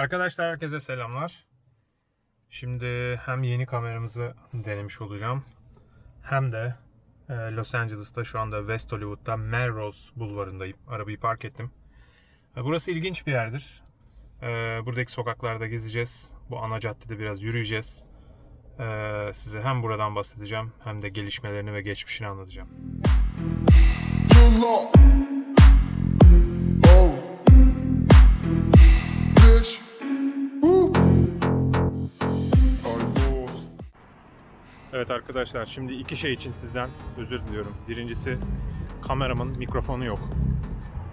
Arkadaşlar herkese selamlar. Şimdi hem yeni kameramızı denemiş olacağım. Hem de e, Los Angeles'ta şu anda West Hollywood'da Melrose Bulvarı'ndayım. Arabayı park ettim. E, Burası ilginç bir yerdir. E, Buradaki sokaklarda gezeceğiz. Bu ana caddede biraz yürüyeceğiz. Size hem buradan bahsedeceğim hem de gelişmelerini ve geçmişini anlatacağım. Evet arkadaşlar şimdi iki şey için sizden özür diliyorum. Birincisi kameramın mikrofonu yok.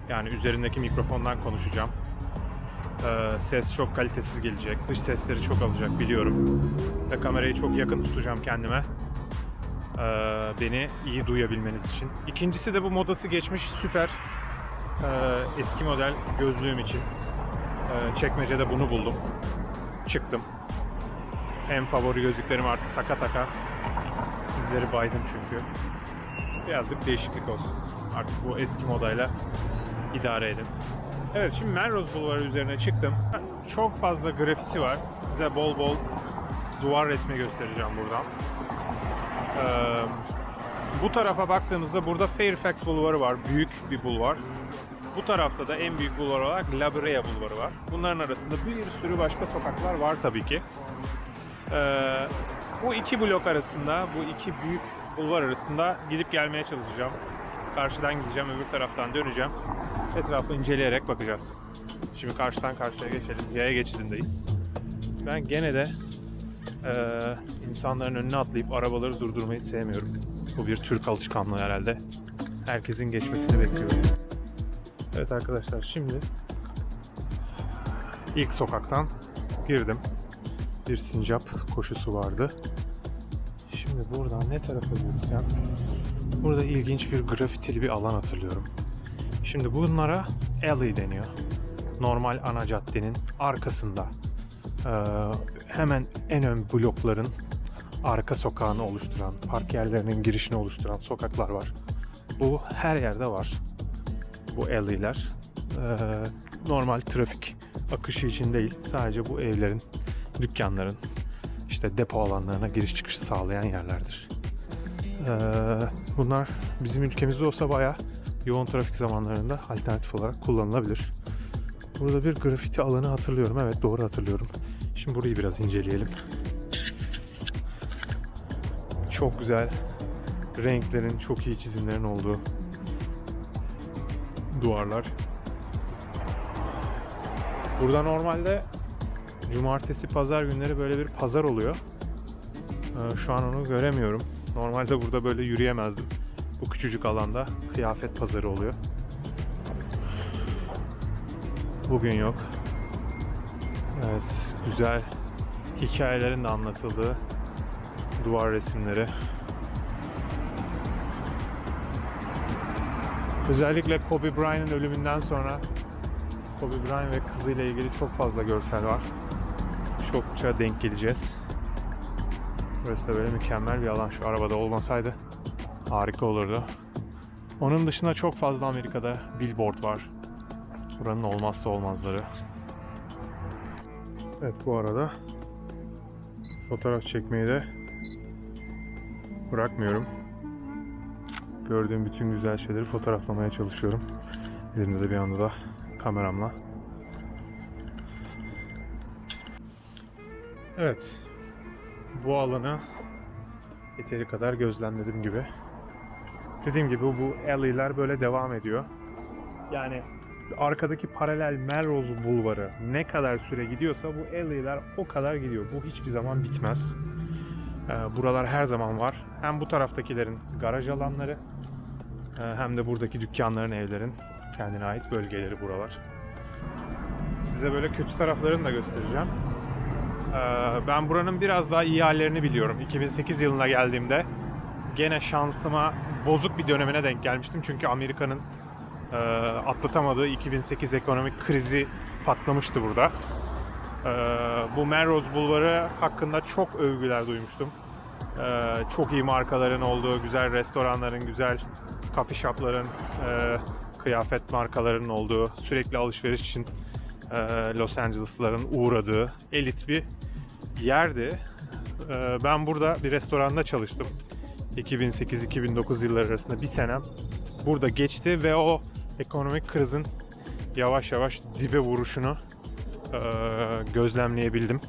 Yani üzerindeki mikrofondan konuşacağım. Ee, ses çok kalitesiz gelecek. Dış sesleri çok alacak biliyorum. Ve kamerayı çok yakın tutacağım kendime. Ee, beni iyi duyabilmeniz için. İkincisi de bu modası geçmiş süper ee, eski model gözlüğüm için. Ee, çekmecede bunu buldum. Çıktım. En favori gözlüklerimi artık taka taka sizleri baydım çünkü. Birazcık değişiklik olsun. Artık bu eski modayla idare edin. Evet şimdi Melrose Bulvarı üzerine çıktım. Çok fazla grafiti var. Size bol bol duvar resmi göstereceğim buradan. Ee, bu tarafa baktığımızda burada Fairfax Bulvarı var. Büyük bir bulvar. Bu tarafta da en büyük bulvar olarak La Bulvarı var. Bunların arasında bir sürü başka sokaklar var tabii ki. Ee, bu iki blok arasında, bu iki büyük bulvar arasında gidip gelmeye çalışacağım. Karşıdan gideceğim, öbür taraftan döneceğim. Etrafı inceleyerek bakacağız. Şimdi karşıdan karşıya geçelim. Yaya geçidindeyiz. Ben gene de eee, insanların önüne atlayıp arabaları durdurmayı sevmiyorum. Bu bir Türk alışkanlığı herhalde. Herkesin geçmesini bekliyorum. Evet arkadaşlar şimdi ilk sokaktan girdim bir sincap koşusu vardı. Şimdi buradan ne tarafa yürüsem burada ilginç bir grafitili bir alan hatırlıyorum. Şimdi bunlara alley deniyor. Normal ana caddenin arkasında. Ee, hemen en ön blokların arka sokağını oluşturan, park yerlerinin girişini oluşturan sokaklar var. Bu her yerde var. Bu alley'ler. Ee, normal trafik akışı için değil, sadece bu evlerin dükkanların, işte depo alanlarına giriş çıkış sağlayan yerlerdir. Ee, bunlar bizim ülkemizde olsa bayağı yoğun trafik zamanlarında alternatif olarak kullanılabilir. Burada bir grafiti alanı hatırlıyorum. Evet doğru hatırlıyorum. Şimdi burayı biraz inceleyelim. Çok güzel renklerin, çok iyi çizimlerin olduğu duvarlar. Burada normalde Cumartesi, pazar günleri böyle bir pazar oluyor. Ee, şu an onu göremiyorum. Normalde burada böyle yürüyemezdim. Bu küçücük alanda kıyafet pazarı oluyor. Bugün yok. Evet, güzel hikayelerin de anlatıldığı duvar resimleri. Özellikle Kobe Bryant'ın ölümünden sonra Kobe Bryant ve kızıyla ilgili çok fazla görsel var çokça denk geleceğiz. Burası da böyle mükemmel bir alan. Şu arabada olmasaydı harika olurdu. Onun dışında çok fazla Amerika'da billboard var. Buranın olmazsa olmazları. Evet bu arada fotoğraf çekmeyi de bırakmıyorum. Gördüğüm bütün güzel şeyleri fotoğraflamaya çalışıyorum. Elimde de bir anda da kameramla. Evet. Bu alanı yeteri kadar gözlemlediğim gibi. Dediğim gibi bu alley'ler böyle devam ediyor. Yani arkadaki paralel Melrose Bulvarı ne kadar süre gidiyorsa bu alley'ler o kadar gidiyor. Bu hiçbir zaman bitmez. Ee, buralar her zaman var. Hem bu taraftakilerin garaj alanları e, hem de buradaki dükkanların, evlerin kendine ait bölgeleri buralar. Size böyle kötü taraflarını da göstereceğim. Ee, Ben buranın biraz daha iyi hallerini biliyorum. 2008 yılına geldiğimde gene şansıma bozuk bir dönemine denk gelmiştim. Çünkü Amerika'nın e, atlatamadığı 2008 ekonomik krizi patlamıştı burada. Ee, Bu Melrose Bulvarı hakkında çok övgüler duymuştum. Ee, Çok iyi markaların olduğu, güzel restoranların, güzel coffee shopların, e, kıyafet markalarının olduğu, sürekli alışveriş için e, Los Angeles'ların uğradığı elit bir yerdi. E, ben burada bir restoranda çalıştım. 2008-2009 yılları arasında bir senem burada geçti ve o ekonomik krizin yavaş yavaş dibe vuruşunu e, gözlemleyebildim.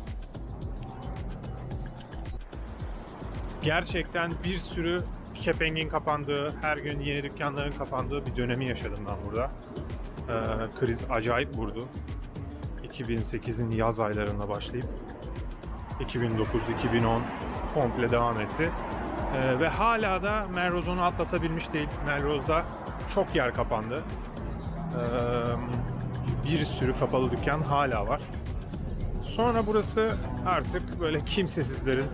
Gerçekten bir sürü kepengin kapandığı, her gün yeni dükkanların kapandığı bir dönemi yaşadım ben burada. Ee, kriz acayip vurdu. 2008'in yaz aylarında başlayıp 2009-2010 komple devam etti. Ee, ve hala da Melrose onu atlatabilmiş değil. Melrose'da çok yer kapandı. Ee, bir sürü kapalı dükkan hala var. Sonra burası artık böyle kimsesizlerin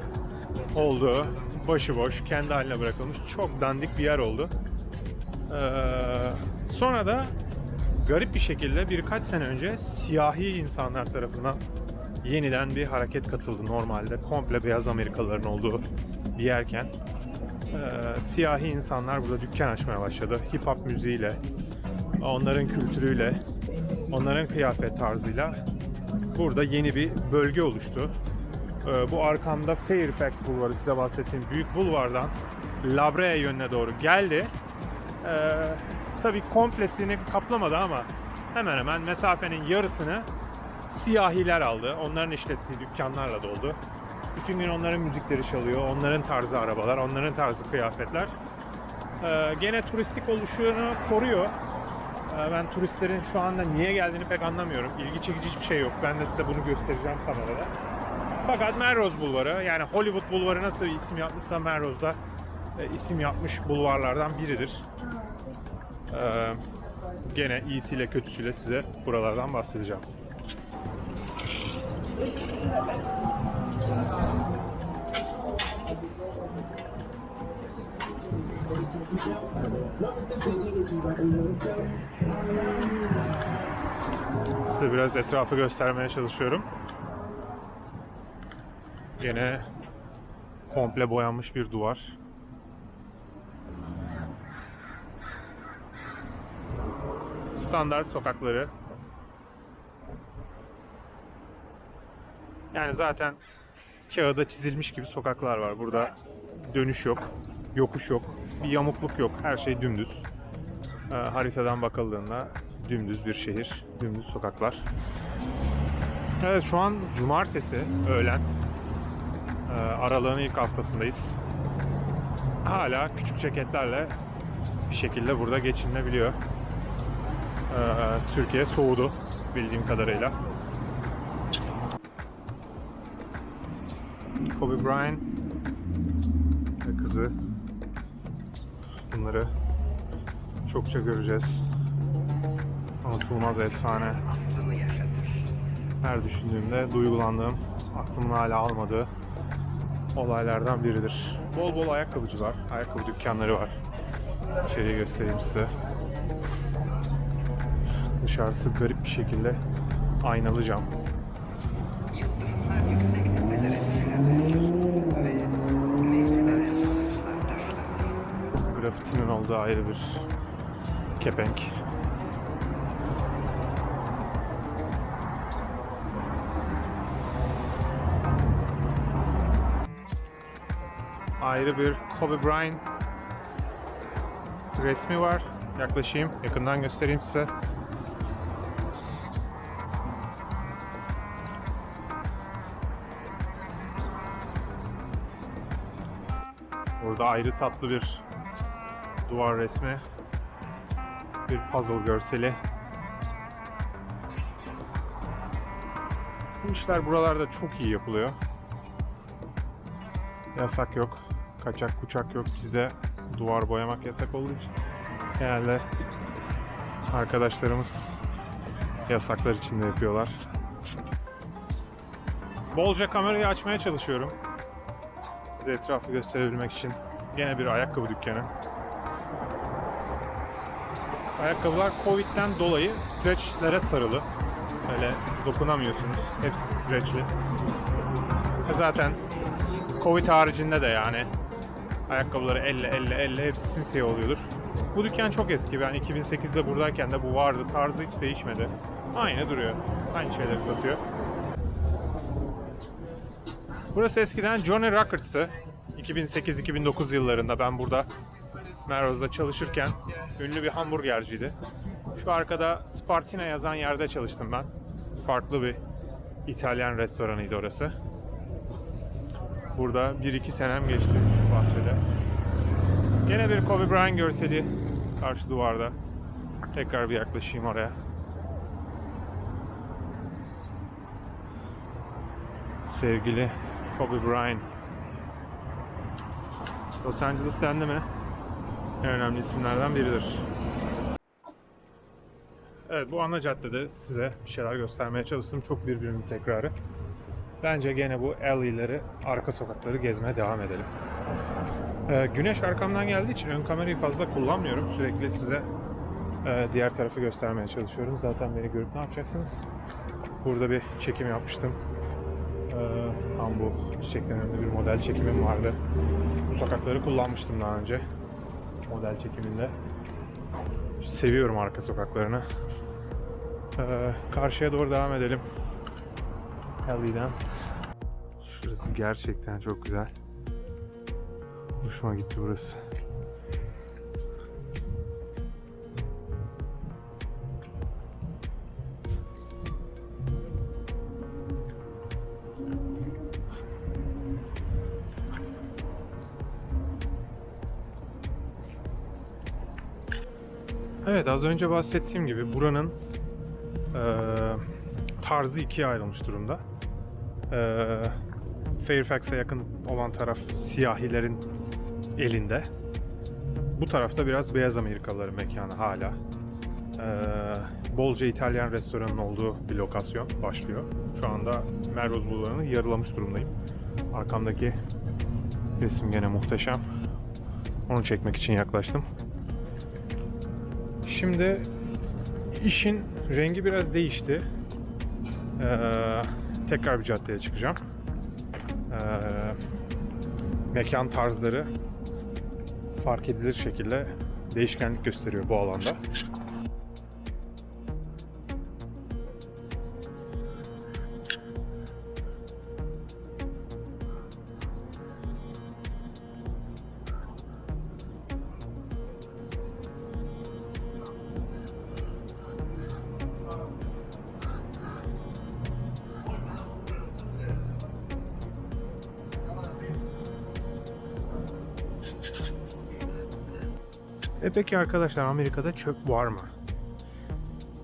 olduğu, başıboş, kendi haline bırakılmış çok dandik bir yer oldu. Ee, sonra da garip bir şekilde birkaç sene önce siyahi insanlar tarafından yeniden bir hareket katıldı normalde. Komple beyaz Amerikalıların olduğu bir yerken ee, siyahi insanlar burada dükkan açmaya başladı. Hip hop müziğiyle, onların kültürüyle, onların kıyafet tarzıyla burada yeni bir bölge oluştu. Ee, bu arkamda Fairfax Bulvarı size bahsettiğim büyük bulvardan La Brea yönüne doğru geldi. Ee, tabii komplesini kaplamadı ama hemen hemen mesafenin yarısını siyahiler aldı. Onların işlettiği dükkanlarla doldu. Bütün gün onların müzikleri çalıyor, onların tarzı arabalar, onların tarzı kıyafetler. Ee, gene turistik oluşunu koruyor. Ee, ben turistlerin şu anda niye geldiğini pek anlamıyorum. İlgi çekici hiçbir şey yok. Ben de size bunu göstereceğim kamerada. Fakat Melrose Bulvarı yani Hollywood Bulvarı nasıl isim yapmışsa Melrose'da e, isim yapmış bulvarlardan biridir. Ee, gene iyisiyle kötüsüyle size buralardan bahsedeceğim. Size biraz etrafı göstermeye çalışıyorum. Gene komple boyanmış bir duvar. Standart sokakları. Yani zaten kağıda çizilmiş gibi sokaklar var. Burada dönüş yok, yokuş yok, bir yamukluk yok. Her şey dümdüz. Ee, haritadan bakıldığında dümdüz bir şehir, dümdüz sokaklar. Evet şu an cumartesi öğlen. Ee, aralığın ilk haftasındayız. Hala küçük ceketlerle bir şekilde burada geçinilebiliyor. Ee, Türkiye soğudu bildiğim kadarıyla. Kobe Bryant ve kızı bunları çokça göreceğiz. Unutulmaz efsane. Her düşündüğümde duygulandığım, aklımın hala almadığı olaylardan biridir. Bol bol ayakkabıcı var, ayakkabı dükkanları var. İçeriye göstereyim size. Dışarısı garip bir şekilde aynalı cam. Grafitinin olduğu ayrı bir kepenk. Ayrı bir Kobe Bryant resmi var. Yaklaşayım, yakından göstereyim size. Ayrı tatlı bir duvar resmi. Bir puzzle görseli. Bu işler buralarda çok iyi yapılıyor. Yasak yok. Kaçak kuçak yok. Bizde duvar boyamak yasak olduğu için genelde arkadaşlarımız yasaklar içinde yapıyorlar. Bolca kamerayı açmaya çalışıyorum. Size etrafı gösterebilmek için. Gene bir ayakkabı dükkanı. Ayakkabılar Covid'den dolayı stretchlere sarılı. Öyle dokunamıyorsunuz. Hepsi stretchli. Ve Zaten Covid haricinde de yani ayakkabıları elle elle elle hepsi simsiyah oluyordur. Bu dükkan çok eski. Ben 2008'de buradayken de bu vardı. Tarzı hiç değişmedi. Aynı duruyor. Aynı şeyleri satıyor. Burası eskiden Johnny Rockers'tı. 2008-2009 yıllarında ben burada Melrose'da çalışırken ünlü bir hamburgerciydi. Şu arkada Spartina yazan yerde çalıştım ben. Farklı bir İtalyan restoranıydı orası. Burada 1-2 senem geçti şu bahçede. Gene bir Kobe Bryant görseli karşı duvarda. Tekrar bir yaklaşayım oraya. Sevgili Kobe Bryant. Los Angeles dendi mi? En önemli isimlerden biridir. Evet bu ana caddede size bir şeyler göstermeye çalıştım. Çok birbirinin tekrarı. Bence gene bu alley'leri, arka sokakları gezmeye devam edelim. Ee, güneş arkamdan geldiği için ön kamerayı fazla kullanmıyorum. Sürekli size e, diğer tarafı göstermeye çalışıyorum. Zaten beni görüp ne yapacaksınız? Burada bir çekim yapmıştım. Ee, tam bu bir model çekimim vardı. Bu sokakları kullanmıştım daha önce. Model çekiminde. Seviyorum arka sokaklarını. Ee, karşıya doğru devam edelim. Alley'den. Şurası gerçekten çok güzel. Hoşuma gitti burası. Evet az önce bahsettiğim gibi buranın eee, tarzı ikiye ayrılmış durumda. Eee Fairfax'a yakın olan taraf siyahilerin elinde. Bu tarafta biraz beyaz Amerikalıların mekanı hala. Eee, bolca İtalyan restoranın olduğu bir lokasyon başlıyor. Şu anda Melrose Boulevard'ını yarılamış durumdayım. Arkamdaki resim gene muhteşem. Onu çekmek için yaklaştım. Şimdi işin rengi biraz değişti. Ee, tekrar bir caddeye çıkacağım. Ee, mekan tarzları fark edilir şekilde değişkenlik gösteriyor bu alanda. Peki arkadaşlar Amerika'da çöp var mı?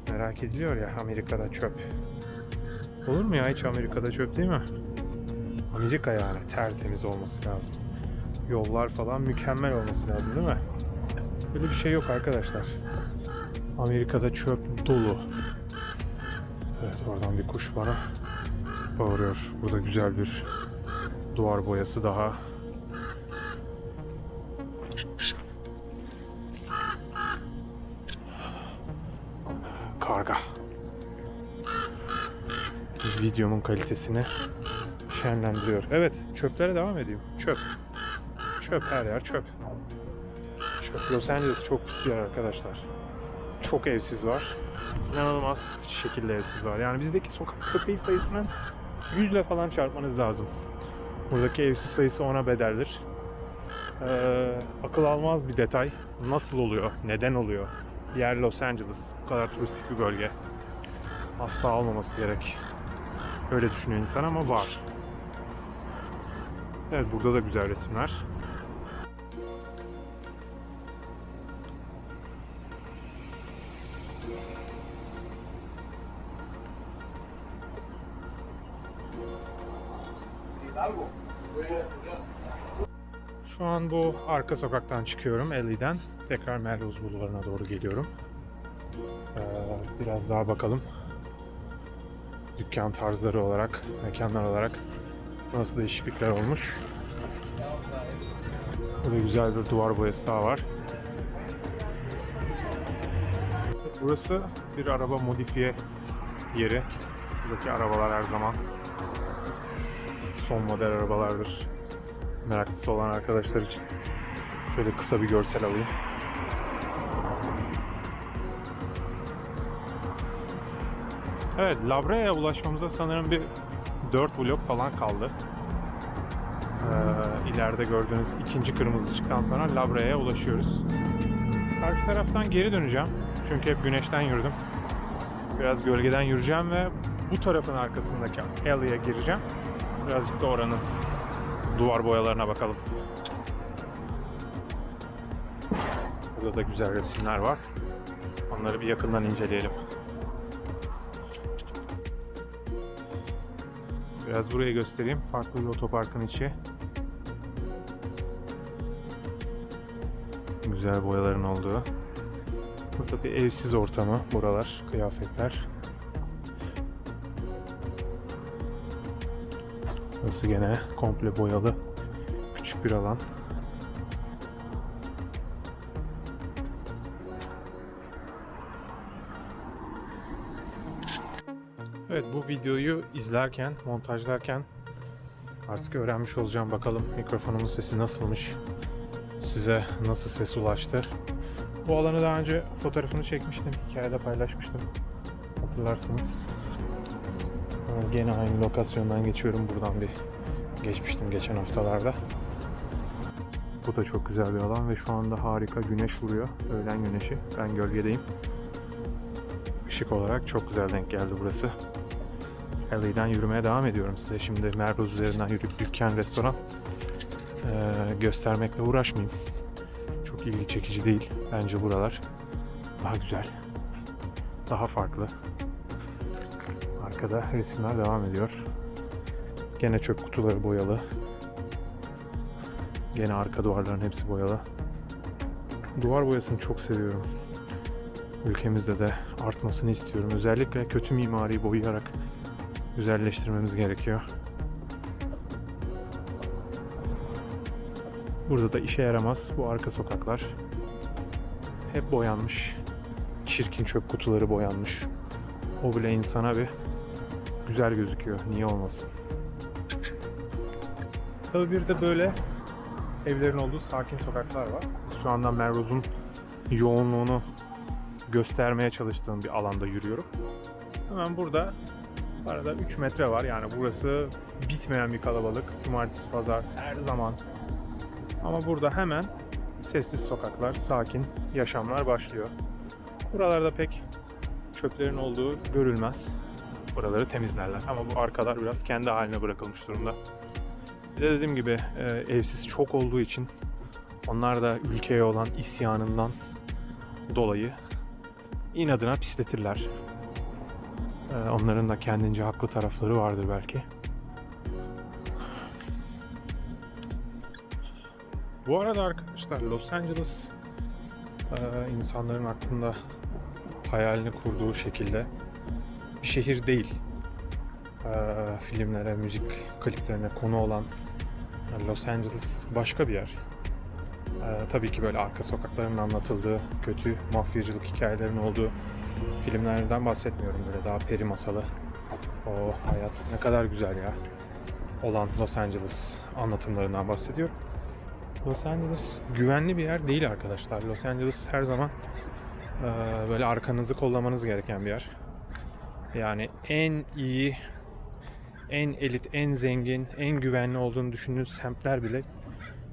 Merak ediliyor ya Amerika'da çöp. Olur mu ya hiç Amerika'da çöp değil mi? Amerika yani tertemiz olması lazım. Yollar falan mükemmel olması lazım değil mi? Böyle bir şey yok arkadaşlar. Amerika'da çöp dolu. Evet oradan bir kuş bana bağırıyor. Burada güzel bir duvar boyası daha. Videomun kalitesini şenlendiriyor. Evet, çöplere devam edeyim. Çöp. Çöp her yer çöp. Çöp. Los Angeles çok pis bir yer arkadaşlar. Çok evsiz var. İnanılmaz şekilde evsiz var. Yani bizdeki sokak köpeği sayısının yüzle falan çarpmanız lazım. Buradaki evsiz sayısı ona bedeldir. Ee, akıl almaz bir detay. Nasıl oluyor? Neden oluyor? Yer Los Angeles. Bu kadar turistik bir bölge. Asla olmaması gerek. Öyle düşünüyor insan ama var. Evet burada da güzel resimler. Şu an bu arka sokaktan çıkıyorum Ellie'den. Tekrar Melrose Bulvarı'na doğru geliyorum. Ee, biraz daha bakalım. Dükkan tarzları olarak, mekanlar olarak nasıl değişiklikler olmuş. Burada güzel bir duvar boyası daha var. Burası bir araba modifiye yeri. Buradaki arabalar her zaman son model arabalardır. Meraklısı olan arkadaşlar için şöyle kısa bir görsel alayım. Evet, Labrea'ya ulaşmamıza sanırım bir 4 blok falan kaldı. Ee, ileride gördüğünüz ikinci kırmızı ışıktan sonra Labrea'ya ulaşıyoruz. Karşı taraftan geri döneceğim. Çünkü hep güneşten yürüdüm. Biraz gölgeden yürüyeceğim ve bu tarafın arkasındaki alley'e gireceğim. Birazcık da oranın duvar boyalarına bakalım. Burada da güzel resimler var. Onları bir yakından inceleyelim. Biraz burayı göstereyim. Farklı bir otoparkın içi. Güzel boyaların olduğu. Burada bir evsiz ortamı. Buralar, kıyafetler. Burası gene komple boyalı. Küçük bir alan. Evet bu videoyu izlerken, montajlarken artık öğrenmiş olacağım. Bakalım mikrofonumun sesi nasılmış? Size nasıl ses ulaştı? Bu alanı daha önce fotoğrafını çekmiştim. Hikayede paylaşmıştım. Hatırlarsınız. Ee, Gene aynı lokasyondan geçiyorum. Buradan bir geçmiştim geçen haftalarda. Bu da çok güzel bir alan ve şu anda harika güneş vuruyor. Öğlen güneşi. Ben gölgedeyim. Işık olarak çok güzel denk geldi burası. LA'den yürümeye devam ediyorum size. Şimdi Merdoz üzerinden yürüyüp Dükkan Restoran ee, göstermekle uğraşmayayım. Çok ilgi çekici değil. Bence buralar daha güzel. Daha farklı. Arkada resimler devam ediyor. Gene çöp kutuları boyalı. Gene arka duvarların hepsi boyalı. Duvar boyasını çok seviyorum. Ülkemizde de artmasını istiyorum. Özellikle kötü mimariyi boyayarak güzelleştirmemiz gerekiyor. Burada da işe yaramaz bu arka sokaklar. Hep boyanmış. Çirkin çöp kutuları boyanmış. O bile insana bir güzel gözüküyor. Niye olmasın? Tabii bir de böyle evlerin olduğu sakin sokaklar var. Şu anda Melroz'un yoğunluğunu göstermeye çalıştığım bir alanda yürüyorum. Hemen burada arada 3 metre var. Yani burası bitmeyen bir kalabalık. Cumartesi, pazar her zaman. Ama burada hemen sessiz sokaklar, sakin yaşamlar başlıyor. Buralarda pek çöplerin olduğu görülmez. Buraları temizlerler. Ama bu arkalar biraz kendi haline bırakılmış durumda. Bir de dediğim gibi e, evsiz çok olduğu için onlar da ülkeye olan isyanından dolayı inadına pisletirler. E, onların da kendince haklı tarafları vardır belki. Bu arada arkadaşlar Los Angeles e, insanların aklında hayalini kurduğu şekilde bir şehir değil. E, filmlere, müzik kliplerine konu olan Los Angeles başka bir yer. E, tabii ki böyle arka sokakların anlatıldığı kötü mafyacılık hikayelerinin olduğu filmlerden bahsetmiyorum. Böyle daha peri masalı. O hayat ne kadar güzel ya. Olan Los Angeles anlatımlarından bahsediyorum. Los Angeles güvenli bir yer değil arkadaşlar. Los Angeles her zaman e, böyle arkanızı kollamanız gereken bir yer. Yani en iyi, en elit, en zengin, en güvenli olduğunu düşündüğünüz semtler bile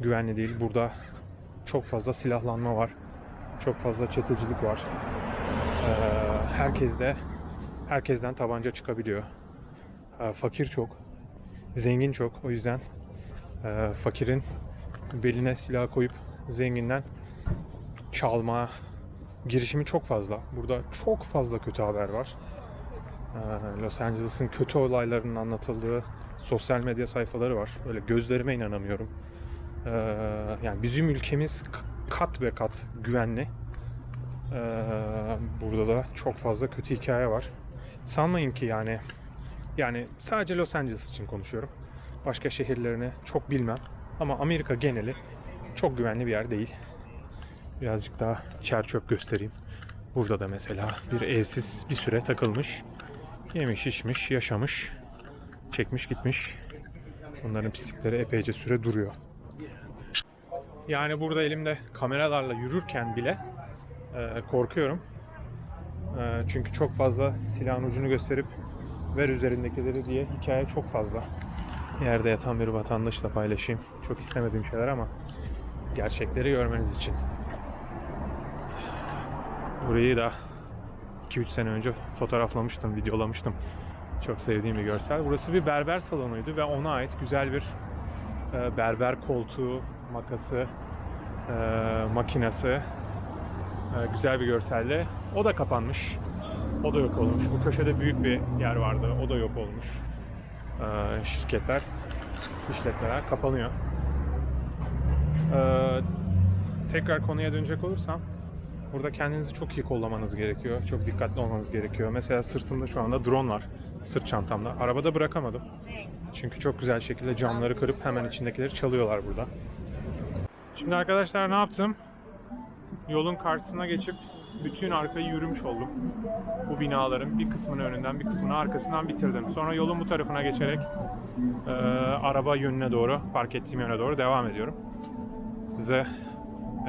güvenli değil. Burada çok fazla silahlanma var. Çok fazla çetecilik var. E, herkes de herkesten tabanca çıkabiliyor. E, fakir çok, zengin çok. O yüzden e, fakirin beline silah koyup zenginden çalma girişimi çok fazla. Burada çok fazla kötü haber var. Ee, Los Angeles'ın kötü olaylarının anlatıldığı sosyal medya sayfaları var. Böyle gözlerime inanamıyorum. Ee, yani bizim ülkemiz kat ve kat güvenli. Ee, burada da çok fazla kötü hikaye var. Sanmayın ki yani yani sadece Los Angeles için konuşuyorum. Başka şehirlerini çok bilmem. Ama Amerika geneli çok güvenli bir yer değil. Birazcık daha çer çöp göstereyim. Burada da mesela bir evsiz bir süre takılmış. Yemiş, içmiş, yaşamış. Çekmiş gitmiş. Bunların pislikleri epeyce süre duruyor. Yani burada elimde kameralarla yürürken bile e, korkuyorum. Ee, çünkü çok fazla silahın ucunu gösterip ver üzerindekileri diye hikaye çok fazla. Yerde yatan bir vatandaşla paylaşayım. Çok istemediğim şeyler ama gerçekleri görmeniz için. Burayı da 2-3 sene önce fotoğraflamıştım, videolamıştım. Çok sevdiğim bir görsel. Burası bir berber salonuydu ve ona ait güzel bir e, berber koltuğu, makası, e, makinesi, e, güzel bir görselle. O da kapanmış. O da yok olmuş. Bu köşede büyük bir yer vardı. O da yok olmuş. E, şirketler, işletmeler kapanıyor. E, tekrar konuya dönecek olursam burada kendinizi çok iyi kollamanız gerekiyor. Çok dikkatli olmanız gerekiyor. Mesela sırtımda şu anda drone var. Sırt çantamda. Arabada bırakamadım. Çünkü çok güzel şekilde camları kırıp hemen içindekileri çalıyorlar burada. Şimdi arkadaşlar ne yaptım? Yolun karşısına geçip bütün arkayı yürümüş oldum. Bu binaların bir kısmını önünden bir kısmını arkasından bitirdim. Sonra yolun bu tarafına geçerek e, araba yönüne doğru, park ettiğim yöne doğru devam ediyorum. Size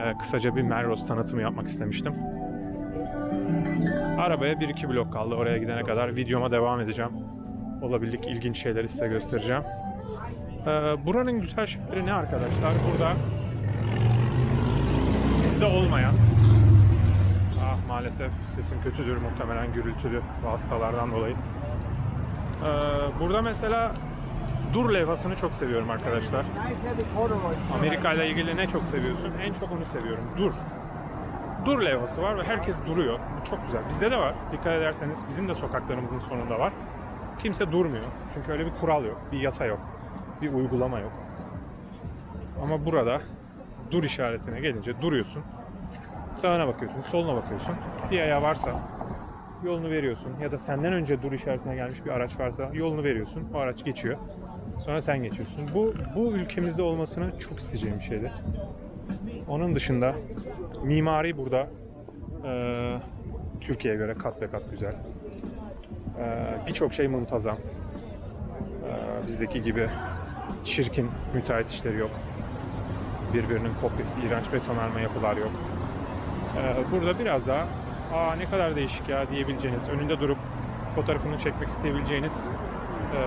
e, kısaca bir Melrose tanıtımı yapmak istemiştim. Arabaya 1-2 blok kaldı. Oraya gidene kadar videoma devam edeceğim. Olabildik ilginç şeyleri size göstereceğim. Ee, buranın güzel şeyleri ne arkadaşlar? Burada bizde olmayan ah maalesef sesim kötüdür muhtemelen gürültülü vasıtalardan dolayı. Ee, burada mesela dur levhasını çok seviyorum arkadaşlar. Amerika ile ilgili ne çok seviyorsun? En çok onu seviyorum. Dur. Dur levhası var ve herkes duruyor. Bu çok güzel. Bizde de var. Dikkat ederseniz bizim de sokaklarımızın sonunda var. Kimse durmuyor. Çünkü öyle bir kural yok, bir yasa yok, bir uygulama yok. Ama burada dur işaretine gelince duruyorsun. Sağına bakıyorsun, soluna bakıyorsun. Bir ayağı varsa yolunu veriyorsun ya da senden önce dur işaretine gelmiş bir araç varsa yolunu veriyorsun. O araç geçiyor. Sonra sen geçiyorsun. Bu bu ülkemizde olmasını çok isteyeceğim bir şeydi. Onun dışında mimari burada eee Türkiye'ye göre kat be kat güzel. Eee, Birçok şey muntazam. Eee, bizdeki gibi çirkin müteahhit işleri yok. Birbirinin kopyası, iğrenç betonarme yapılar yok. Eee, burada biraz daha aa ne kadar değişik ya diyebileceğiniz, önünde durup fotoğrafını çekmek isteyebileceğiniz eee,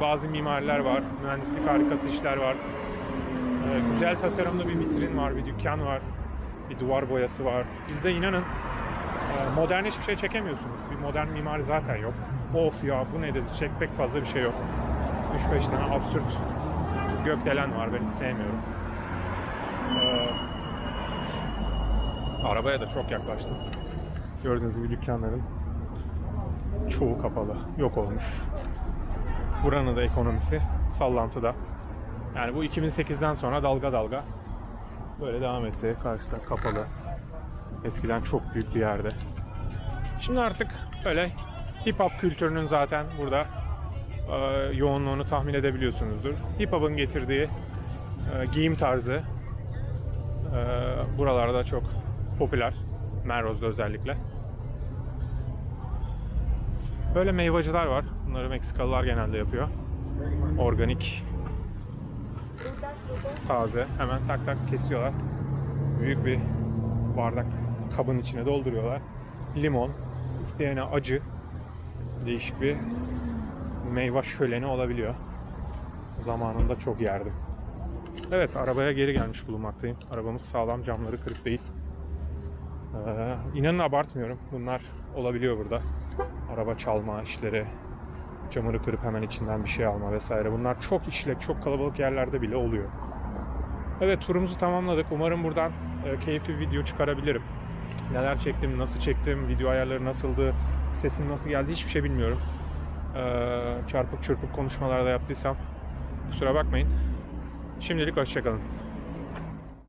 bazı mimariler var. Mühendislik harikası işler var. Ee, güzel tasarımlı bir vitrin var, bir dükkan var, bir duvar boyası var. Bizde inanın e, modern hiçbir şey çekemiyorsunuz. Bir modern mimari zaten yok. Of ya bu ne dedi, çek fazla bir şey yok. 3-5 tane absürt gökdelen var, ben hiç sevmiyorum. Ee, arabaya da çok yaklaştım. Gördüğünüz gibi dükkanların çoğu kapalı, yok olmuş. Buranın da ekonomisi sallantıda. Yani bu 2008'den sonra dalga dalga böyle devam etti. Karşıda kapalı. Eskiden çok büyük bir yerde. Şimdi artık böyle hip hop kültürünün zaten burada e, yoğunluğunu tahmin edebiliyorsunuzdur. Hip hop'un getirdiği e, giyim tarzı e, buralarda çok popüler. Melrose'da özellikle. Böyle meyvacılar var. Bunları Meksikalılar genelde yapıyor. Organik taze. Hemen tak tak kesiyorlar. Büyük bir bardak kabın içine dolduruyorlar. Limon, isteyene acı, değişik bir meyve şöleni olabiliyor. Zamanında çok yerdim. Evet, arabaya geri gelmiş bulunmaktayım. Arabamız sağlam, camları kırık değil. Ee, inanın abartmıyorum. Bunlar olabiliyor burada. Araba çalma işleri, camını kırıp hemen içinden bir şey alma vesaire. Bunlar çok işlek, çok kalabalık yerlerde bile oluyor. Evet turumuzu tamamladık. Umarım buradan e, keyifli bir video çıkarabilirim. Neler çektim, nasıl çektim, video ayarları nasıldı, sesim nasıl geldi hiçbir şey bilmiyorum. Ee, çarpık çırpık konuşmalarda yaptıysam kusura bakmayın. Şimdilik hoşçakalın.